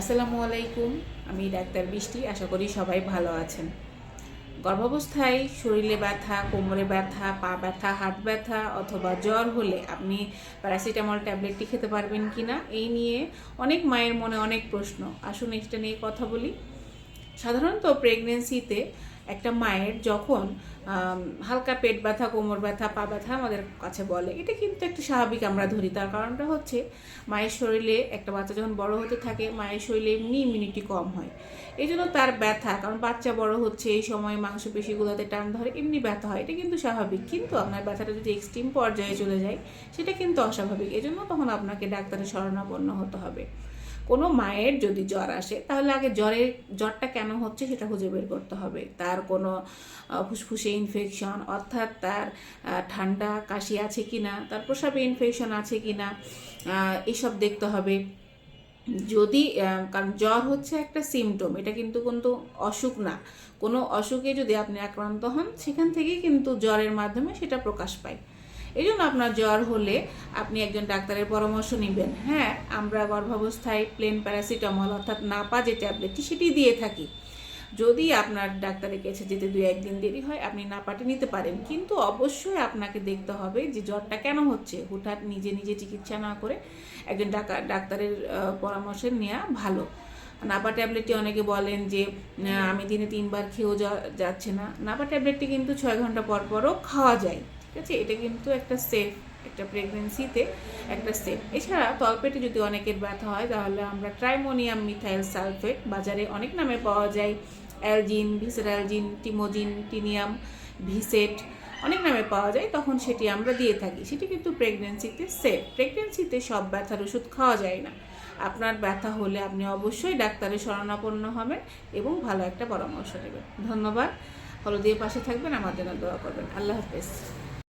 আসসালামু আলাইকুম, আমি ডাক্তার বৃষ্টি, আশা করি সবাই ভালো আছেন। গর্ভাবস্থায় শরীরে ব্যথা, কোমরে ব্যথা, পা ব্যথা, হাত ব্যথা অথবা জ্বর হলে আপনি প্যারাসিটামল ট্যাবলেটটি খেতে পারবেন কি না এই নিয়ে অনেক মায়ের মনে অনেক প্রশ্ন। আসুন এটা নিয়ে কথা বলি। সাধারণত প্রেগনেন্সিতে একটা মায়ের যখন হালকা পেট ব্যথা, কোমর ব্যথা, পা ব্যথা আমাদের কাছে বলে। এটা কিন্তু একটা স্বাভাবিক আমরা ধরি। তার কারণটা হচ্ছে মায়ের শরীরে একটা বাচ্চা যখন বড় হতে থাকে, মায়ের শরীরে এমনি ইমিউনিটি কম হয়। এই জন্য তার ব্যথা, কারণ বাচ্চা বড় হচ্ছে, এই সময় মাংসপেশিগুলোতে টান ধরে, এমনি ব্যথা হয়। এটা কিন্তু স্বাভাবিক। কিন্তু আপনার ব্যথাটা যদি এক্সট্রিম পর্যায়ে চলে যায়, সেটা কিন্তু অস্বাভাবিক। এজন্য তখন আপনাকে ডাক্তারের শরণাপন্ন হতে হবে। কোনো মায়ের যদি জ্বর আসে, তাহলে আগে জ্বরের জ্বরটা কেন হচ্ছে সেটা খুঁজে বের করতে হবে। তার কোনো ফুসফুসে ইনফেকশন অর্থাৎ তার ঠান্ডা কাশি আছে কি না তার প্রসাবে ইনফেকশন আছে কি না এসব দেখতে হবে। যদি কারণ জ্বর হচ্ছে একটা সিমটম এটা কিন্তু কিন্তু অসুখ না। কোনো অসুখে যদি আপনি আক্রান্ত হন, সেখান থেকেই কিন্তু জ্বরের মাধ্যমে সেটা প্রকাশ পায়। এই জন্য আপনার জ্বর হলে আপনি একজন ডাক্তারের পরামর্শ নেবেন। হ্যাঁ আমরা গর্ভাবস্থায় প্লেন প্যারাসিটামল অর্থাৎ নাপা যে ট্যাবলেটটি সেটি দিয়ে থাকি। যদি আপনার ডাক্তারের কাছে যেতে দুই একদিন দেরি হয়, আপনি নাপাটি নিতে পারেন। কিন্তু অবশ্যই আপনাকে দেখতে হবে যে জ্বরটা কেন হচ্ছে। হুঠাৎ নিজে নিজে চিকিৎসা না করে একজন ডাকা- ডাক্তারের পরামর্শ নেওয়া ভালো। নাপা ট্যাবলেটটি অনেকে বলেন যে আমি দিনে তিনবার খেয়েও যাচ্ছে না। নাপা ট্যাবলেটটি কিন্তু ছয় ঘণ্টা পর পরও খাওয়া যায়। ঠিক আছে? এটা কিন্তু একটা সেফ একটা প্রেগনেন্সিতে একটা সেফ এছাড়া তলপেটে যদি অনেকের ব্যথা হয়, তাহলে আমরা ট্রাইমোনিয়াম মিথাইল সালফেট বাজারে অনেক নামে পাওয়া যায়। অ্যালজিন ভিসেরালজিন টিমোজিন টিনিয়াম ভিসেট অনেক নামে পাওয়া যায়। তখন সেটি আমরা দিয়ে থাকি। সেটি কিন্তু প্রেগনেন্সিতে সেফ প্রেগনেন্সিতে সব ব্যথার ওষুধ খাওয়া যায় না। আপনার ব্যথা হলে আপনি অবশ্যই ডাক্তারের শরণাপন্ন হবেন এবং ভালো একটা পরামর্শ নেবেন। ধন্যবাদ। হলদির পাশে থাকবেন আমার জন্য দোয়া করবেন। আল্লাহ হাফেজ।